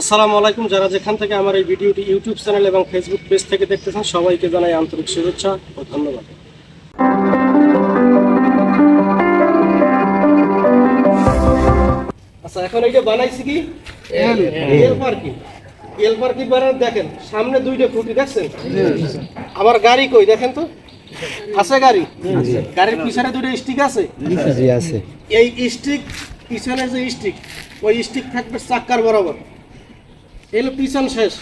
আসসালামু আলাইকুম। যারা যেখান থেকে আমার এই ভিডিওটি ইউটিউব চ্যানেল এবং ফেসবুক পেজ থেকে দেখতেছেন সবাইকে জানাই আন্তরিক শুভেচ্ছা ও ধন্যবাদ। আচ্ছা এখন এইটা বানাইছি কি? এল। পার্কিং। এল পার্কিং বানান দেখেন সামনে দুইটা খুঁটি দেখছেন? আমার গাড়ি কই দেখেন তো? আছে গাড়ি? গাড়ির পিছনে দুটো স্টিক আছে? জি আছে। এই স্টিক পিছনে যে স্টিক ওই স্টিক থাকবে চাক্কার বরাবর। এলো পিছন শেষ।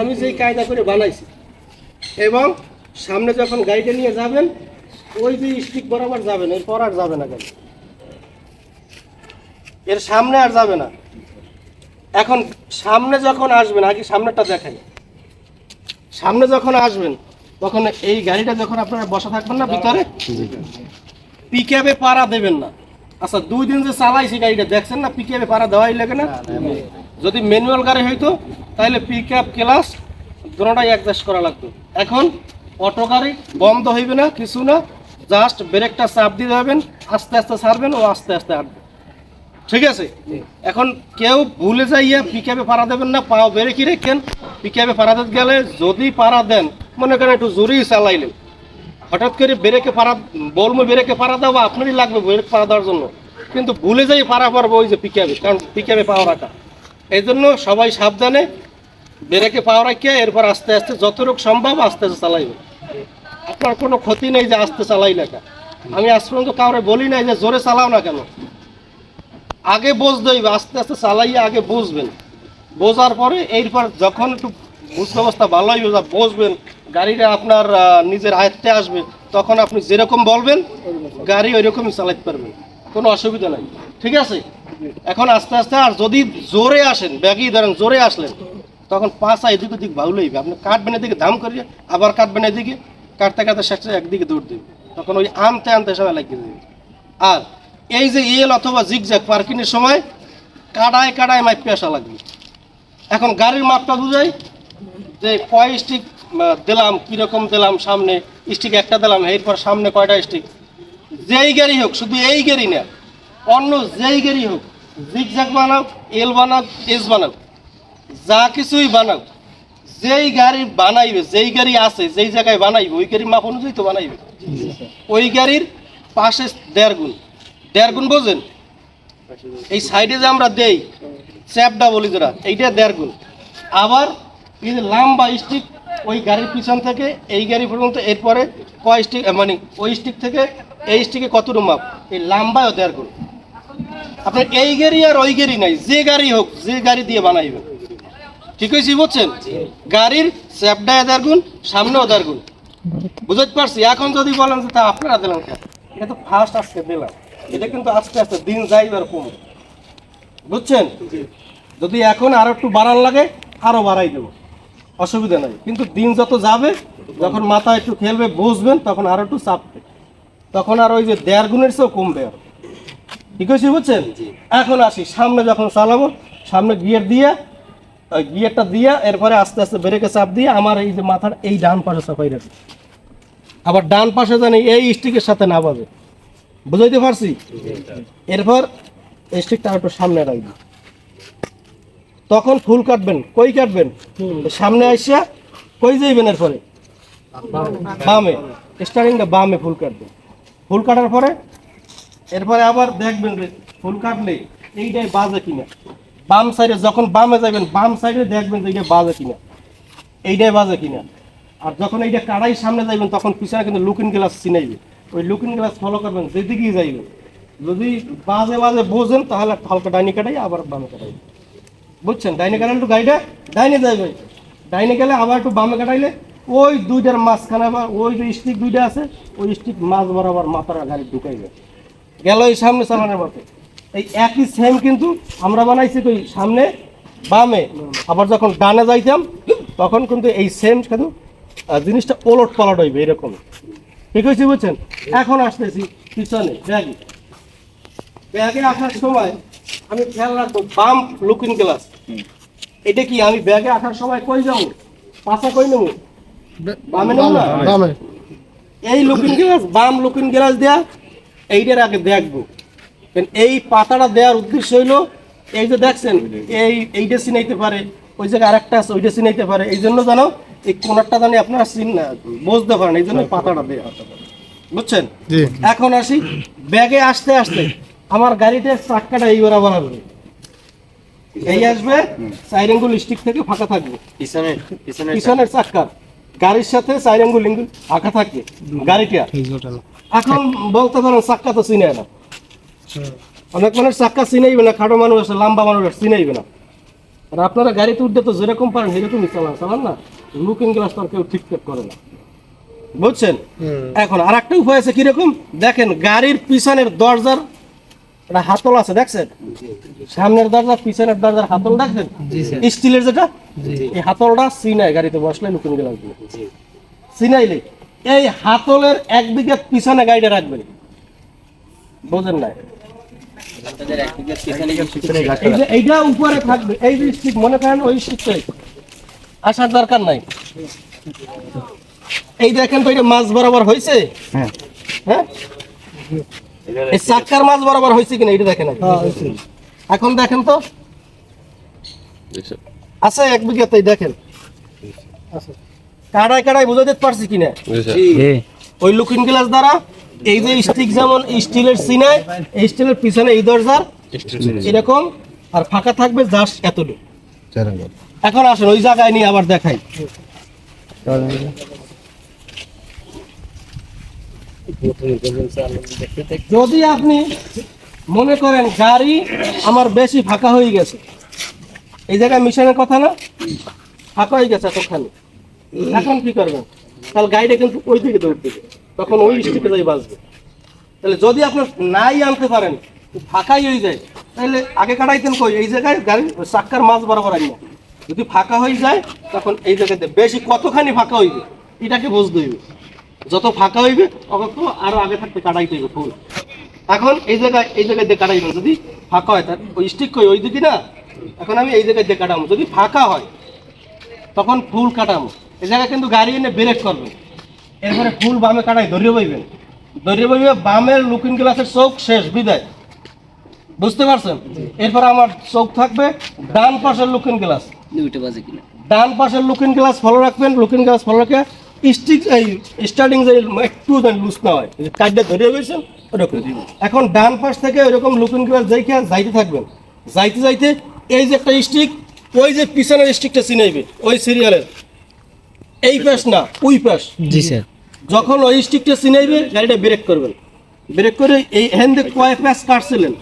আমি যেই কায়দা করে বানাইছি। এবং সামনে যখন গাড়িটা নিয়ে যাবেন, ওই যে স্টিক বরাবর যাবেন এরপর আর যাবে না গাড়ি। এর সামনে আর যাবে না। এখন সামনে যখন আসবেন, আগে সামনেটা দেখাই সামনে যখন আসবেন, তখন এই গাড়িটা যখন আপনারা বসা থাকবেন না ভিতরে পিকআপে পাড়া দেবেন না। আচ্ছা দুই দিন যে চালাইছি গাড়িটা, দেখছেন না? পিকআপে পাড়া দেওয়াই লাগে না? যদি ম্যানুয়াল গাড়ি হইতো তাহলে পিক আপ ক্লাস দুটোটাই অ্যাডজাস্ট করা লাগতো। এখন অটো গাড়ি বন্ধ হইবে না কিছু না জাস্ট ব্রেকটা চাপ দিয়ে যাবেন আস্তে আস্তে ছাড়বেন ও আস্তে আস্তে হাঁটবে। ঠিক আছে? এখন কেউ ভুলে যাইয়া পিক আপে পাড়া দেবেন না পাও বেড়ে কি রেখেন পিকআপে পাড়া দিতে গেলে যদি পাড়া দেন মনে করেন একটু জোরেই চালাইলেন হঠাৎ করে বেরেকে পাড়া বলমো বেরেকে পাড়া দেওয়া আপনারই লাগবে ব্রেক পাড়া দেওয়ার জন্য। কিন্তু ভুলে যাই পাড়া পারব ওই যে পিকাবে কারণ পিকাবে পাওয়া রাখা। এই জন্য সবাই সাবধানে বেরেকে পাওয়া রাখিয়া এরপর আস্তে আস্তে যতটুকু সম্ভব আস্তে আস্তে চালাইবে। আপনার কোনো ক্ষতি নেই যে আস্তে চালাই লেখা আমি আজ পর্যন্ত কাউরে বলি নাই যে জোরে চালাও না কেন? আগে বুঝতে হইবে, আস্তে আস্তে চালাইয়া আগে বুঝবেন। বোঝার পরে এরপর যখন একটু বুঝ ব্যবস্থা ভালো হইবে বসবেন গাড়িটা আপনার নিজের আয়ত্তে আসবে, তখন আপনি যেরকম বলবেন, গাড়ি ওই রকমই চালাতে পারবেন। কোনো অসুবিধা নাই। ঠিক আছে? এখন আস্তে আস্তে আর যদি জোরে আসেন, ব্যাগই ধরেন জোরে আসলেন, তখন পাঁচা এদিক ওদিক ভালো হইবে। আপনি কাটবেন এদিকে দাম করিয়ে আবার কাটবেন এদিকে, কাটতে কাটতে শেষে একদিকে দৌড় দেবে। তখন ওই আনতে আনতে সময় লাগিয়ে দেবে। আর এই যে এল অথবা জিগ জিগজ্যাগ পার্কিংয়ের সময় কাটায় কাটায় মাইপে আসা লাগবে। এখন গাড়ির মাপটা বুঝাই, যে কয় স্টিক দিলাম, কীরকম দিলাম সামনে স্টিক একটা দিলাম, এরপর সামনে কয়টা স্টিক যেই গাড়ি হোক, শুধু এই গাড়ি না, অন্য যেই গাড়ি হোক জিগজ্যাগ বানাও এল বানাও এস বানাও। যা কিছুই বানাও। যেই গাড়ি বানাইবে, যেই গাড়ি আছে, যেই জায়গায় বানাইবে, ওই গাড়ির মাপ অনুযায়ী তো বানাইবে। ওই গাড়ির পাশে দেড় গুণ। দেড় গুণ বোঝেন? এই সাইডে যে আমরা দেই চ্যাপটা বলি যেটা এইটা দেড় গুণ। আবার এই যে লাম্বা স্টিক ওই গাড়ির পিছন থেকে, এই গাড়ি পর্যন্ত, এরপরে কয় স্টিক মানে ওই স্টিক থেকে, এই স্টিকে কতটুকু মাপ? এই লাম্বাও দেড় গুণ। আপনার এই গাড়ি আর ওই গাড়ি নাই, যে গাড়ি হোক, যে গাড়ি দিয়ে বানাইবে। ঠিক হয়েছি বুঝছেন? গাড়ির চ্যাপটায় দেড় গুণ, সামনে দেড় গুণ। বুঝতে পারছি? এখন যদি বলেন যে তা আপনারা কেন? এটা তো ফার্স্ট আজকে দিলাম। এটা কিন্তু আস্তে আস্তে দিন যাইবার কমে বুঝছেন? যদি এখন আরও একটু বাড়ান লাগে, আরও বাড়াই দেবো। অসুবিধা নাই। কিন্তু দিন যত যাবে, যখন মাথা একটু খেলবে, বুঝবেন, তখন আরও একটু চাপবে। তখন আর ওই যে দেড় গুণের চেয়েও কমবে আর। ঠিক আছে বুঝছেন? এখন আসি সামনে যখন চালাবো সামনে গিয়ার দিয়ে ওই গিয়ারটা দিয়ে এরপরে আস্তে আস্তে ব্রেকে চাপ দিয়ে আমার এই যে মাথার এই ডান পাশে চাপাই রাখি আবার ডান পাশে জানি এই স্টিকের সাথে না পাবে বুঝাইতে পারছি? এরপর স্টিকটা একটু সামনে রাখবি। তখন ফুল কাটবেন। কই কাটবেন? সামনে আসিয়া কই যাইবেন এরপরে? বামে। স্টার্টিংটা বামে ফুল কাটবেন। ফুল কাটার পরে এরপরে আবার দেখবেন ফুল কাটলে এইটাই বাজে কিনা। বাম সাইডে যখন বামে যাবেন, বাম সাইডে দেখবেন যে এইটা বাজে কিনা। এইটাই বাজে কিনা। আর যখন এইটা কাড়াই সামনে যাইবেন, তখন পিছনে কিন্তু লুকিং গ্লাস চিনাইবে ওই লুকিং গ্লাস ফলো করবেন, যেদিকেই যাইবেন। যদি বাজে বাজে বোঝেন, তাহলে হালকা ডাইনি কাটাই, আবার বামে কাটাই। বুঝছেন? ডাইনে কাটালে একটু গাড়িটা ডাইনে যাইবে। ডাইনে গেলে আবার একটু বামে কাটাইলে, ওই দুইটার মাঝখানে আবার, ওই যে স্টিক দুইটা আছে, ওই স্টিক মাছ বরাবর মাথার গাড়ি ঢুকাইবে। গেল এই সামনে চালানোর মতো এই একই সেম কিন্তু আমরা বানাইছি কই সামনে বামে। আবার যখন ডানে যাইতাম তখন কিন্তু এই সেম কিন্তু জিনিসটা ওলট পালট হইবে এরকম। ঠিক হয়েছে বুঝছেন? এখন আসতেছি পিছনে ব্যাগে। ব্যাগে আসার সময় আমি খেয়াল রাখব বাম লুকিং গ্লাস এটা কি আমি ব্যাগে আসার সময় কই যাব? পাশা কই নেব? বামে নেব না? এই লুকিং গ্লাস বাম লুকিং গ্লাস দেয়া এইটার আগে দেখব। এই পাতাটা দেওয়ার উদ্দেশ্য হইল এই যে দেখছেন এই এইটা চিনাইতে পারে ওই জায়গায় আরেকটা আছে ওইটা চিনাইতে পারে। এই জন্য জানো এই কোনারটা জানি আপনারা চিন না বুঝতে পারেন এই জন্য পাতাটা দেওয়া বুঝছেন? এখন আসি ব্যাগে আসতে আসতে আমার গাড়িতে চাক্কাটা এই বরাবর আসবে এই আসবে চার আঙ্গুল স্টিক থেকে ফাঁকা থাকবে। পিছনে পিছনে পিছনের চাক্কার গাড়ির সাথে চার আঙ্গুল ইঙ্গুল ফাঁকা থাকবে গাড়িটা। এখন বলতে পারেন চাক্কা তো চিনে না। অনেক মানুষ চাক্কা চিনাইবে না খাটো মানুষ আছে লম্বা মানুষ আছে চিনাইবে না। আর আপনারা গাড়িতে উঠতে তো যেরকম পারেন সেরকমই চালান চালান না? লুকিং গ্লাস তো কেউ ঠিকঠাক করে না। বুঝছেন? এখন আর একটা উপায় আছে কীরকম? দেখেন গাড়ির পিছনের দরজার একটা হাতল আছে দেখছেন? সামনের দরজা পিছনের দরজার হাতল দেখছেন? স্টিলের যেটা? এই হাতলটা সিনাই গাড়িতে বসলে লুকিং গ্লাস দিয়ে। সিনাইলে এই হাতলের একদিকে পিছনে গাড়িটা রাখবেন বোঝেন না এইটা উপরে থাকবে এই যে স্টিক মনে করেন ওই স্টিকটাই আসার দরকার নাই। এই দেখেন তো এটা মাছ বরাবর হয়েছে হ্যাঁ। হ্যাঁ? এই চাক্কার মাছ বরাবর হয়েছে কিনা এটা দেখেন এখন দেখেন তো। আছে এক বিঘাতেই দেখেন। কাড়ায় কাড়ায় বুঝাতে পারছি কিনা? ওই লুকিং গ্লাস দ্বারা এই যে স্টিক যেমন স্টিলের সিনায় এই স্টিলের পিছনে এই দরজার এরকম আর ফাঁকা থাকবে জাস্ট এতটুকু। এখন আসেন ওই জায়গায় নিয়ে আবার দেখাই। যদি আপনি মনে করেন গাড়ি আমার বেশি ফাঁকা হয়ে গেছে এই জায়গায় মিশনের কথা না? ফাঁকা হয়ে গেছে এতখানি। এখন কি করবেন তাহলে গাড়িটা কিন্তু ওই দিকে দৌড় দিবে। তখন ওই স্টিকে যাই বাঁচবে। তাহলে যদি আপনার নাই আনতে পারেন, ফাঁকাই হয়ে যায়, তাহলে আগে কাটাইতেন কই? এই জায়গায় গাড়ি চাক্কার মাছ বরাবর আনি যদি ফাঁকা হয়ে যায়, তখন এই জায়গাতে বেশি কতখানি ফাঁকা হইবে, এটাকে বুঝতে হইবে। যত ফাঁকা হইবে, তত আরও আগে থাকতে কাটাইতে হইবে ফুল এখন এই জায়গায় এই জায়গায় দিয়ে কাটাইবেন। যদি ফাঁকা হয়, তার ওই স্টিক কই? ওই দিকে না? এখন আমি এই জায়গায় দিয়ে কাটাবো। যদি ফাঁকা হয়, তখন ফুল কাটাবো। এই জায়গায় কিন্তু গাড়ি এনে ব্রেক করবে। এরপরে ফুল বামে কাটাই ধরিয়ে বইবেন। ধরিয়ে বইবে বামের লুকিং গ্লাসের চোখ শেষ বিদায়। বুঝতে পারছেন? এরপর আমার চোখ থাকবে ডান পাশের লুকিং গ্লাস ডান পাশের লুকিং গ্লাস ফলো রাখবেন লুকিং গ্লাস ফলো রেখে স্টিক এই স্টার্টিং যে একটু যেন লুজ না হয় কাজটা ধরে গেছেন ওরকম এখন ডান পাশ থেকে ওইরকম লুকিং গ্লাস যাইকে যাইতে থাকবেন। যাইতে যাইতে এই যে একটা স্টিক ওই যে পিছনের স্টিকটা চিনাইবে ওই সিরিয়ালের এই পাশ না ওই পাশ। জি স্যার। যখন ওই স্টিকটা চিনাইবে গাড়িটা ব্রেক করবেন। ব্রেক করে এই হ্যান্ডে কয় প্যাস কাটছিলেন?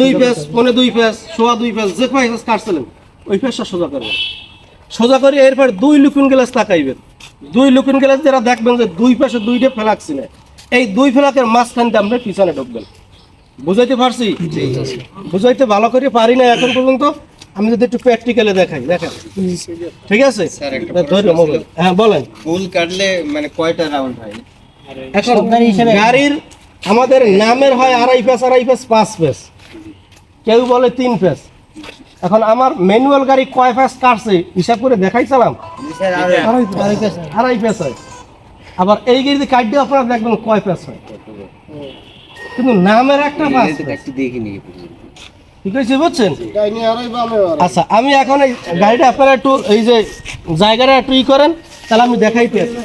দুই প্যাস পনে দুই প্যাস সোয়া দুই প্যাস যে কয় প্যাস কাটছিলেন ওই প্যাসটা সোজা করবেন। সোজা করে এরপর দুই লুকুন গ্লাস তাকাইবেন। দুই লুকুন গ্লাস যারা দেখবেন যে দুই পাশে দুইটা ফেলাকছি না এই দুই ফেলাকের মাঝখানটা আমরা পিছনে ঢুকবেন। বুঝাইতে পারছি? বুঝাইতে ভালো করে পারি না এখন পর্যন্ত। আমি যদি একটু প্র্যাকটিক্যালে দেখাই দেখেন। ঠিক আছে? ধরো মোবাইল হ্যাঁ বলেন। ফুল কাটলে মানে কয়টা রাউন্ড হয়? এখন গাড়ির আমাদের নামের হয় আড়াই প্যাস আড়াই প্যাস পাঁচ প্যাস কেউ বলে তিন প্যাস এখন আমার ম্যানুয়াল গাড়ি কয় প্যাস কাটছে হিসাব করে দেখাইছিলাম। আড়াই প্যাস হয়। আবার এই গাড়িতে কাটলে আপনারা দেখবেন কয় প্যাস হয়। কিন্তু নামের একটা পাঁচ দেখিনি ঠিক আছে বুঝছেন আচ্ছা আমি এখন এই গাড়িটা আপনারা একটু এই যে জায়গাটা একটু ই করেন তাহলে আমি দেখাইতে আছি।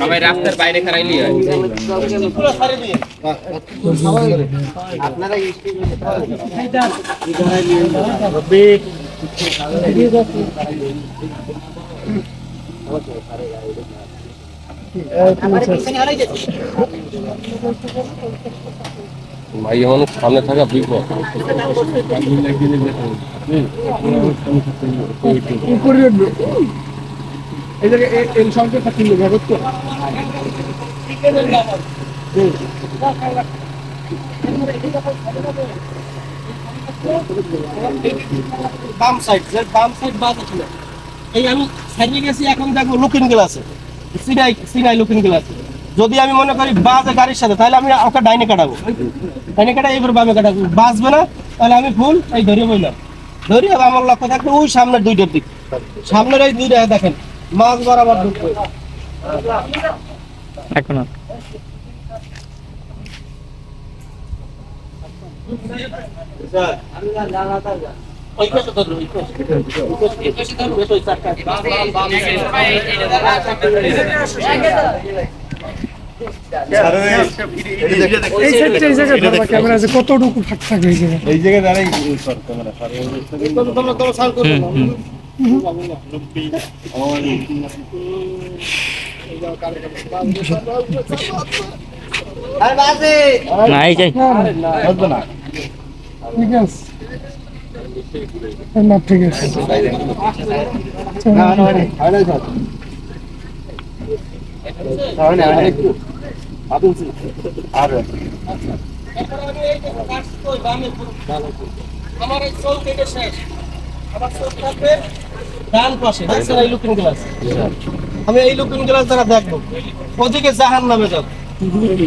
সবাই রাস্তার বাইরে খারাইলি হয় পুরো সারি দিয়ে। মাইয়া মানুষ সামনে থাকা বিপদ বাম সাইড বাম সাইড বাদ ছিল এই আমি সাইডে গেছি এখন দেখব লুকিং গ্লাসে। সিনাই সিনাই লুকিং গ্লাসে। যদি আমি মনে করি বাজে গাড়ির সাথে তাহলে আমি ওকে ডাইনে কাটাবো। ডাইনে কাটা এবার বামে কাটাবো। বাঁচবে না তাহলে আমি ফুল এই ধরিয়ে বইলাম। ধরিয়ে আমার লক্ষ্য থাকবে ওই সামনের দুইটার দিক। সামনের এই দুইটা দেখেন মাছ বরাবর ঢুকবে এখন ওই এই জায়গায় ক্যামেরা কতটুকু ফাঁক থাকে এই জায়গায় না। ঠিক আছে আমার এই চোখ কেটে শেষ। আমার চোখ থাকবে ডান পাশে। দেখছেন এই লুকিং গ্লাস। আমি এই লুকিং গ্লাস দ্বারা দেখব। ওদিকে জাহান নামে যাব ওই যে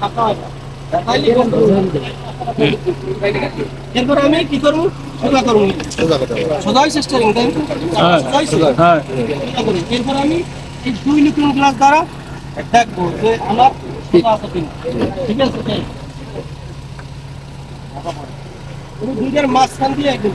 ফাঁকা হয় না। এরপর আমি কি করব সোজা করব সোজাই সিস্টারিং তাই না? সোজাই সোজা। সোজা করি। এরপর আমি এই দুই লুকিং গ্লাস দ্বারা দেখব যে আমার সোজা আছে কিনা ঠিক আছে। তুমি দুইটার মাঝখান দিয়ে একদম